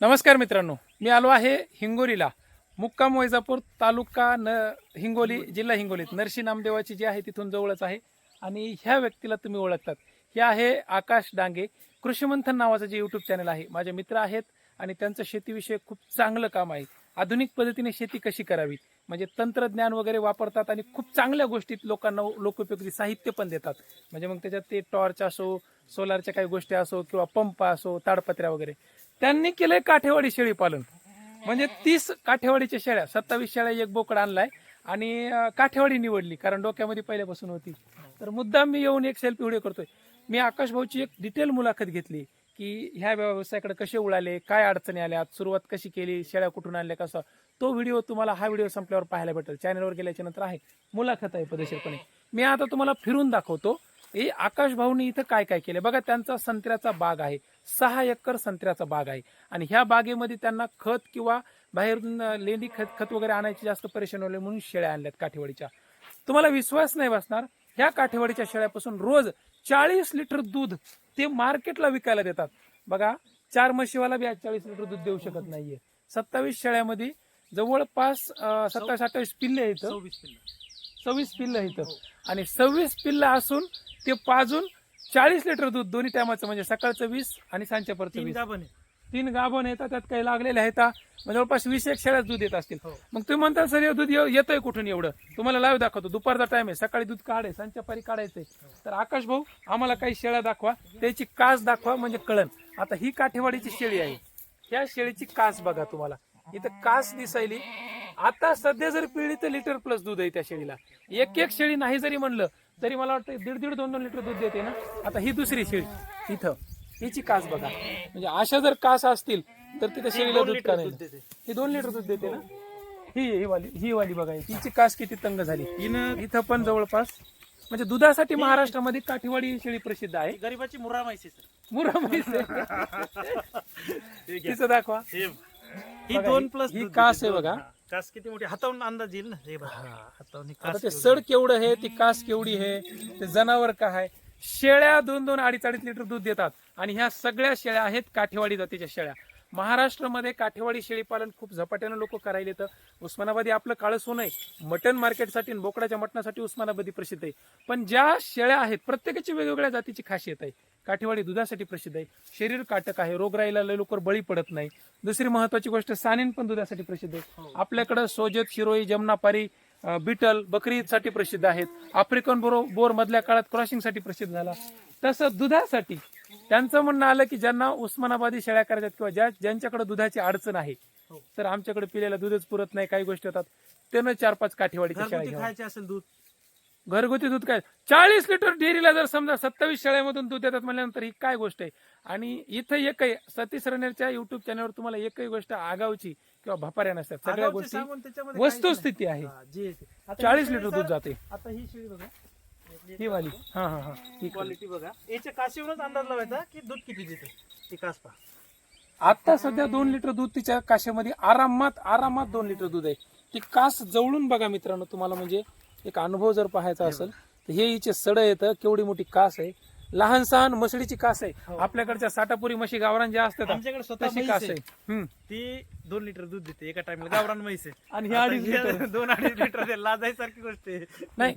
नमस्कार मित्रांनो मी आलो आहे हिंगोलीला. मुक्काम वैजापूर तालुका न हिंगोली जिल्हा हिंगोलीत. नरसी नामदेवाची जी आहे तिथून जवळच आहे आणि ह्या व्यक्तीला तुम्ही ओळखतात. हे आहे आकाश डांगे कृषीमंथन नावाचं जे यूट्यूब चॅनल आहे. माझे मित्र आहेत आणि त्यांचं शेतीविषयक खूप चांगलं काम आहे. आधुनिक पद्धतीने शेती कशी करावी म्हणजे तंत्रज्ञान वगैरे वापरतात आणि खूप चांगल्या गोष्टीत लोकांना लोकोपयोगी साहित्य पण देतात. म्हणजे मग त्याच्यात ते टॉर्च असो सोलारच्या काही गोष्टी असो किंवा पंप असो ताडपत्र्या वगैरे. त्यांनी केलंय काठेवाडी शेळी पालन. म्हणजे तीस काठेवाडीच्या शेळ्या सत्तावीस शेळ्या एक बोकड आणलाय आणि काठेवाडी निवडली कारण डोक्यामध्ये पहिल्यापासून होती. तर मुद्दाम मी येऊन एक सेल्फी व्हिडिओ करतोय. मी आकाश भाऊची एक डिटेल मुलाखत घेतली की ह्या व्यवसायाकडे कसे उडाले काय अडचणी आल्या सुरुवात कशी केली शेळ्या कुठून आणल्या कसं? तो व्हिडिओ तुम्हाला हा व्हिडिओ संपल्यावर पाहायला भेटेल. चॅनलवर गेल्याच्यानंतर आहे. मुलाखत आहे पदेशीरपणे मी आता तुम्हाला फिरून दाखवतो हे आकाश भाऊनी इथं काय काय केलं बघा त्यांचा संत्र्याचा बाग आहे. सहा एकर संत्र्याचा बाग आहे. आणि ह्या बागेमध्ये त्यांना खत किंवा बाहेरून लेंडी खत खत वगैरे आणायची जास्त परेशान होले म्हणून शेळ्या आणल्यात काठेवाडीच्या. तुम्हाला विश्वास नाही बसणार ह्या काठेवाडीच्या शेळ्यापासून रोज चाळीस लिटर दूध ते मार्केटला विकायला देतात. बघा चार म्हशीवाला बी आज चाळीस लिटर दूध देऊ शकत नाहीये. सत्तावीस शेळ्यामध्ये जवळपास सत्तावीस अठ्ठावीस पिल्ले आहेत. सव्वीस पिल्लं. सव्वीस पिल्ल इथं आणि सव्वीस पिल्ल असून ते पाजून चाळीस लिटर दूध दोन्ही टायमाचं म्हणजे सकाळचं वीस आणि तीन वीस. गाभण आहे. तीन गाभण येतात त्यात काही लागलेले आहेत. म्हणजे जवळपास वीस एक शेळ्याच दूध येत असतील. हो. मग तुम्ही म्हणता सर हे दूध येव- येतंय कुठून एवढं? तुम्हाला लाईव्ह दाखवतो. दुपारचा टाइम आहे. सकाळी दूध काढे सांजच्या पारी काढायचंय. तर आकाश भाऊ आम्हाला काही शेळ्या दाखवा. त्याची कास दाखवा म्हणजे कळण. आता ही काठेवाडीची शेळी आहे. ह्या शेळीची कास बघा तुम्हाला. इथं कास दिसायली. आता सध्या जर पिळली तर लिटर प्लस दूध आहे त्या शेळीला. एक एक शेळी नाही जरी म्हणलं तरी मला वाटतं दीड दीड दोन दोन लिटर दूध देते ना. आता ही दुसरी शेळी इथं. हिची कास बघा. म्हणजे अशा जर कास असतील तर तिथे शेळीला दूध लिटर का नाही? दूध देते. ही दोन लिटर दूध देते ना. ही ही वाली ही वाली बघा. हिची कास किती तंग झाली. हिनं इथं पण जवळपास म्हणजे दुधासाठी महाराष्ट्रामध्ये काठीवाडी ही शेळी प्रसिद्ध आहे. गरीबाची मुरा माहिती मुरा आहे. तिचं दाखवा. ही दोन प्लस ही कास आहे बघा. कास किती मोठी हातावून अंदाज येईल ना? हे बघा. हातावून आता कास ते केवढी. सड केवढं आहे ती कास केवढी आहे ते जनावर काय आहे? शेळ्या दोन दोन अडीच अडीच लिटर दूध देतात. आणि ह्या सगळ्या शेळ्या आहेत काठेवाडी जातीच्या शेळ्या. महाराष्ट्रामध्ये काठेवाडी शेळी पालन खूप झपाट्यानं लोक करायला येतं. उस्मानाबादी आपलं काळं सोनं आहे. मटन मार्केटसाठी बोकडाच्या मटणासाठी उस्मानाबादी प्रसिद्ध आहे. पण ज्या शेळ्या आहेत प्रत्येकाची वेगवेगळ्या जातीची खासियत आहे. काठेवाडी दुधासाठी प्रसिद्ध आहे. शरीर काटक आहे रोगराईला लवकर बळी पडत नाही. दुसरी महत्वाची गोष्ट सानेन पण दुधासाठी प्रसिद्ध आहे. आपल्याकडं सोजत शिरोई जमनापारी बिटल बकरीसाठी प्रसिद्ध आहेत. आफ्रिकन बोरो बोर मधल्या काळात क्रॉसिंगसाठी प्रसिद्ध झाला. तसं दुधासाठी त्यांचं म्हणणं आलं की ज्यांना उस्मानाबादी शेळ्या करायच्यात किंवा ज्या ज्यांच्याकडे दुधाची अडचण आहे हो. तर आमच्याकडे पिलेला दूधच पुरत नाही काही गोष्टी होतात त्यानं चार पाच काठीवाडीच्या शेळ्या घरगुती घ्याव्या. खायचे असेल दूध घरगुती दूध काय चाळीस लिटर डेअरीला जर समजा सत्तावीस शेळ्यामधून दूध येतात म्हणल्यानंतर ही काय गोष्ट आहे आणि इथं एकही सतीश रनेरच्या युट्यूब चॅनलवर तुम्हाला एकही गोष्ट आगावची किंवा भपाऱ्या नसतात सगळ्या आगाऊचे गोष्टी सांगून त्याच्यामध्ये काहीच वस्तुस्थिती आहे नाही. हा, जी आहे ती. आता चाळीस लिटर शेळी दूध जाते आता ही शेळी बघा ही वाली. हा हा हा. ही क्वालिटी बघा. याच्या काशीवरूनच अंदाज लावायचा की दूध किती देते? ती कास पहा. आता सध्या दोन लिटर दूध तिच्या काशामध्ये आरामात आरामात दोन लिटर दूध आहे. ती कास जवळून बघा मित्रांनो तुम्हाला म्हणजे एक अनुभव जर पाहायचा असेल तर हे हिचे सड येतं केवढी मोठी कास आहे. लहान सहान मसळीची कास आहे. हो. आपल्याकडच्या साठापुरी म्हशी गावरान ज्या असतात आमच्याकडे स्वतः तशी म्हैस कास आहे. आहे. हम्म. ती दोन लिटर दूध देते एका टाइमला गावरान म्हैस आहे. आणि हे आता अडीच हे लिटर दोन अडीच लिटर लाजायसारखी गोष्ट आहे. नाही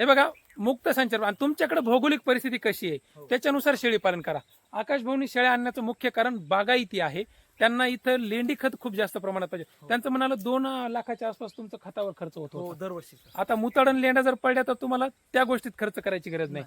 हे बघा मुक्त संचार आणि तुमच्याकडे भौगोलिक परिस्थिती कशी आहे हो. त्याच्यानुसार शेळी पालन करा. आकाश भाऊनी शेळ्या आणण्याचं मुख्य कारण बागायती आहे. त्यांना इथं लेंडी खत खूप जास्त प्रमाणात पाहिजे. त्यांचं म्हणालं दोन लाखाच्या आसपास तुमचा खतावर खर्च होतो हो दरवर्षी आता मुताडन लेंड्या जर पडल्या तर तुम्हाला त्या गोष्टीत खर्च करायची गरज नाही.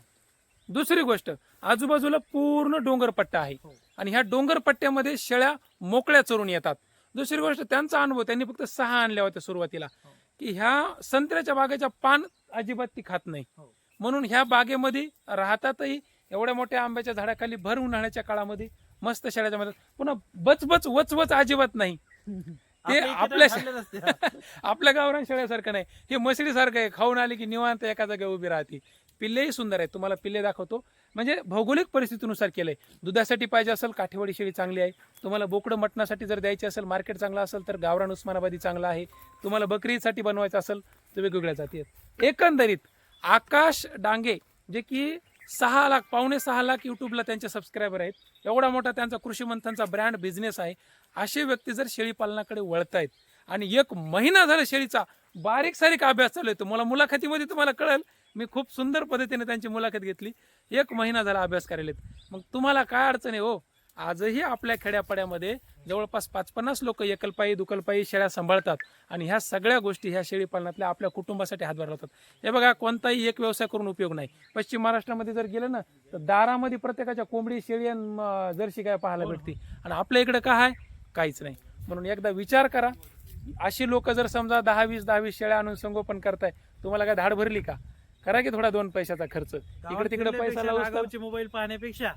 दुसरी गोष्ट आजूबाजूला पूर्ण डोंगरपट्टा आहे. हो. आणि ह्या डोंगरपट्ट्यामध्ये शेळ्या मोकळ्या चरून येतात. दुसरी गोष्ट त्यांचा अनुभव त्यांनी फक्त सहा आणल्या होत्या सुरुवातीला. हो. की ह्या संत्र्याच्या बागेच्या पान अजिबात ती खात नाही. हो. म्हणून ह्या बागेमध्ये राहतातही एवढ्या मोठ्या आंब्याच्या झाडाखाली भर उन्हाळ्याच्या काळामध्ये मस्त शेळ्याच्या मध्ये पुन्हा बचबच वचवच अजिबात नाही. ते आपल्या आपल्या गावरान शेळ्यासारखं नाही. हे मसळीसारखं आहे. खाऊन आली की निवांत एका जागा उभी राहते. पिल्लेही सुंदर आहेत. तुम्हाला पिल्ले दाखवतो. म्हणजे भौगोलिक परिस्थितीनुसार केलंय. दुधासाठी पाहिजे असेल काठेवाडी शेळी चांगली आहे. तुम्हाला बोकडं मटणासाठी जर द्यायची असेल मार्केट चांगलं असेल तर गावरान उस्मानाबादी चांगला आहे. तुम्हाला बकरीसाठी बनवायचं असेल तर वेगवेगळ्या जाती आहेत. एकंदरीत आकाश डांगे जे की सहा लाख पावणे सहा लाख यूट्यूबला त्यांचे सबस्क्रायबर आहेत. एवढा मोठा त्यांचा कृषी मंथनचा ब्रँड बिझनेस आहे. असे व्यक्ती जर शेळी पालनाकडे वळतायत आणि एक महिना झाला शेळीचा बारीक सारीक अभ्यास चालू आहे तुम्हाला मुलाखतीमध्ये तुम्हाला कळेल मी खूप सुंदर पद्धतीने त्यांची मुलाखत घेतली. एक महिना झाला अभ्यास करायला मग तुम्हाला काय अडचण आहे हो? आजही आपल्या खेड्यापाड्यामध्ये जवळपास पाच पन्नास लोक एकलपायी दुकलपायी शेळ्या सांभाळतात आणि ह्या सगळ्या गोष्टी ह्या शेळी पालनातल्या आपल्या कुटुंबासाठी हातभार लावतात. हे बघा कोणताही एक व्यवसाय करून उपयोग नाही. पश्चिम महाराष्ट्रामध्ये जर गेलं ना तर दारामध्ये प्रत्येकाच्या कोंबडी शेळी आणि म, जर्सी काय पाहायला भेटते. आणि आपल्या इकडे काय आहे काहीच नाही. म्हणून एकदा विचार करा. अशी लोक जर समजा दहा वीस दहा वीस शेळ्या आणून संगोपन करताय तुम्हाला काय धाड भरली का? करा की थोडा दोन पैशाचा खर्च. इकडे तिकडे पैसा मोबाईल पाहण्यापेक्षा.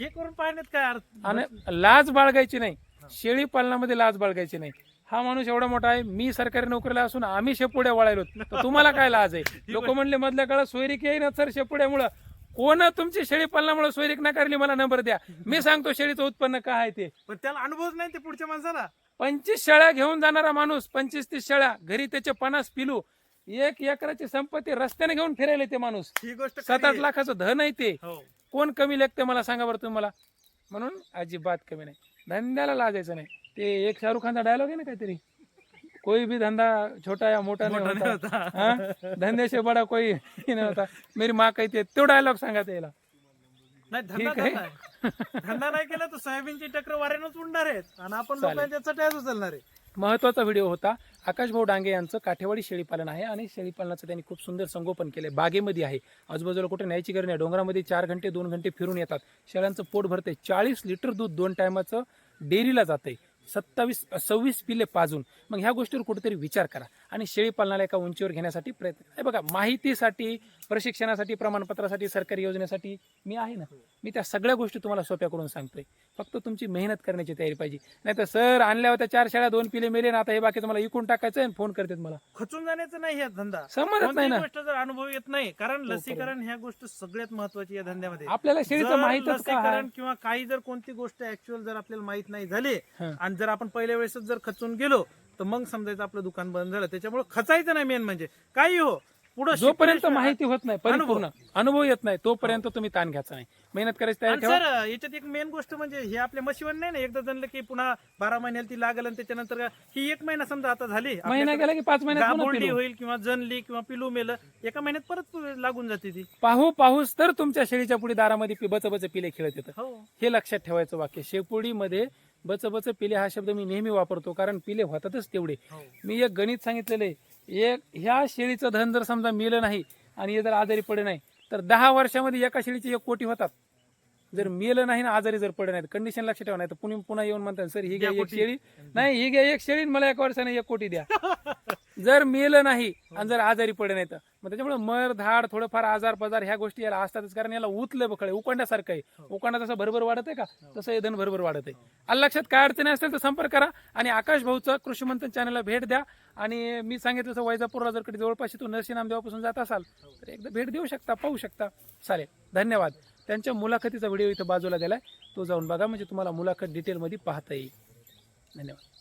हं. करून पाहण्यात काय अर्थ आणि लाज बाळगायची नाही. शेळी पालनामध्ये लाज बाळगायची नाही. हा माणूस एवढा मोठा आहे मी सरकारी नोकरीला असून आम्ही शेपुड्या वळायलो. तर तुम्हाला काय लाज आहे? लोक म्हणले मधल्या काळात सोयरीक येईना सर शेपुड्यामुळं. कोण तुमची शेळी पालनामुळे सोयरीक नाकारली? मला नंबर द्या. मी सांगतो शेळीचं उत्पन्न काय आहे ते. पण त्याला अनुभवच नाही ते पुढच्या माणसाला. पंचवीस शेळ्या घेऊन जाणारा माणूस पंचवीस तीस शेळ्या घरी त्याचे पन्नास पिलू एक एकराची संपत्ती रस्त्याने घेऊन फिरायला ते माणूस. ही गोष्ट सात खरी आठ आहे. लाखाचं धन आहे ते. हो. कोण कमी लेखते मला सांगा बरं तुम्ही मला. म्हणून अजिबात कमी नाही. धंद्याला लाजायचं नाही. ते एक शाहरुख खानचा डायलॉग आहे ना काहीतरी. कोई भी धंदा छोटा या मोठा नाही होता. होता. धंदे से बडा कोई नहीं होता. मेरी माँ कहती है तो डायलॉग सांगा त्याला. नाही धंदा ठीक आहे. धंदा आहे. धंदा नाही केला तर सोयाबीनची टक्कर वाऱ्यानंच उडणार आहेत. आणि आपण चालेल. लोकांच्या चट्याच उचलणार आहे. महत्त्वाचा व्हिडिओ होता. आकाश भाऊ डांगे यांचं काठेवाडी शेळीपालन आहे आणि शेळीपालनाचं त्यांनी खूप सुंदर संगोपन केलंय. बागेमध्ये आहे. आजूबाजूला कुठे न्यायची गरज नाही. डोंगरामध्ये चार घंटे दोन घंटे फिरून येतात. शेळ्यांचं पोट भरते चाळीस लिटर दूध दोन टायमाचं डेअरीला जाते सत्तावीस सव्वीस पिले पाजून. मग ह्या गोष्टीवर कुठेतरी विचार करा. आणि शेळीपालनाला एका उंचीवर घेण्यासाठी प्रयत्न बघा माहितीसाठी प्रशिक्षणासाठी प्रमाणपत्रासाठी सरकारी योजनेसाठी मी आहे ना. मी त्या सगळ्या गोष्टी तुम्हाला सोप्या करून सांगतोय. फक्त तुमची मेहनत करण्याची तयारी पाहिजे. नाही तर सर आणल्या होत्या चार शाळा दोन पिले मेले ना आता हे बाकीचं मला इकून टाकायचं आणि फोन करतात मला. खचून जाण्याचं नाही हा धंदा. समजत नाही ना. गोष्ट जर अनुभव येत नाही कारण लसीकरण ह्या गोष्ट सगळ्यात महत्वाची या धंद्यामध्ये. आपल्याला शेळीचं माहितच आहे? लसीकरण किंवा काही जर कोणती गोष्ट ऍक्च्युअल जर आपल्याला माहीत नाही झाली हं. आणि जर आपण पहिल्या वेळेसच जर खचून गेलो तर मग समजायचं आपलं दुकान बंद झालं. त्याच्यामुळे खचायचं नाही मेन म्हणजे. काही हो पुढे जोपर्यंत माहिती होत नाही परिपूर्ण. अनुभव. येत नाही तोपर्यंत तुम्ही ताण घ्यायचा नाही. मेहनत करायची तयारी ठेवा. सर याच्यात एक मेन गोष्ट म्हणजे हे आपल्या म्हशीवर नाही ना एकदा जणलं की पुन्हा बारा महिन्याला ती लागल आणि त्याच्यानंतर का- ही एक महिना समजा आता झाली महिना गेला की पाच महिन्यात. होईल किंवा जनली किंवा पिलू मेलं एका महिन्यात परत लागून जाते ती. पाहू पाहूस तर तुमच्या शेळीच्या पुढे दारामध्ये पि- बच बच पिले खेळत येतं हो. हे लक्षात ठेवायचं वाक्य. शेपुडीमध्ये बच बच पिले हा शब्द मी नेहमी वापरतो कारण पिले होतातच तेवढे. हो. मी एक गणित सांगितलेले एक ह्या शेळीचं धन जर समजा मिळलं नाही आणि हे जर आजारी पडे नाही तर दहा वर्षामध्ये एका शेळीचे एक कोटी होतात. जर मिळलं नाही ना आजारी जर पडे नाही कंडिशन लक्षात ठेवा नाही तर पुणे पुन्हा येऊन म्हणतात सर ही घ्या एक कोटी." शेळी. नाही ही घ्या एक शेळी मला एका वर्षाने एक कोटी द्या. जर मिळलं नाही आणि जर आजारी पडे नाही तर मग त्याच्यामुळे मर धाड थोडंफार आजार पजार ह्या गोष्टी याला असतातच. कारण याला उतलं बखळे उकोंड्यासारखं आहे. उकोंडा तसं भरभर वाढत आहे का तसं हे धन भरभर वाढत आहे. आलं लक्षात काय अडचणी असेल तर संपर्क करा आणि आकाश भाऊचं कृषी मंथन चॅनलला भेट द्या. आणि मी सांगितलं तसं वैजापूरला जर कधी जवळपास तू नरसी नामदेवापासून जात असाल तर एकदा भेट देऊ शकता पाहू शकता. चालेल. धन्यवाद. त्यांच्या मुलाखतीचा व्हिडिओ इथं बाजूला दिलाय तो जाऊन बघा म्हणजे तुम्हाला मुलाखत डिटेलमध्ये पाहता येईल. धन्यवाद.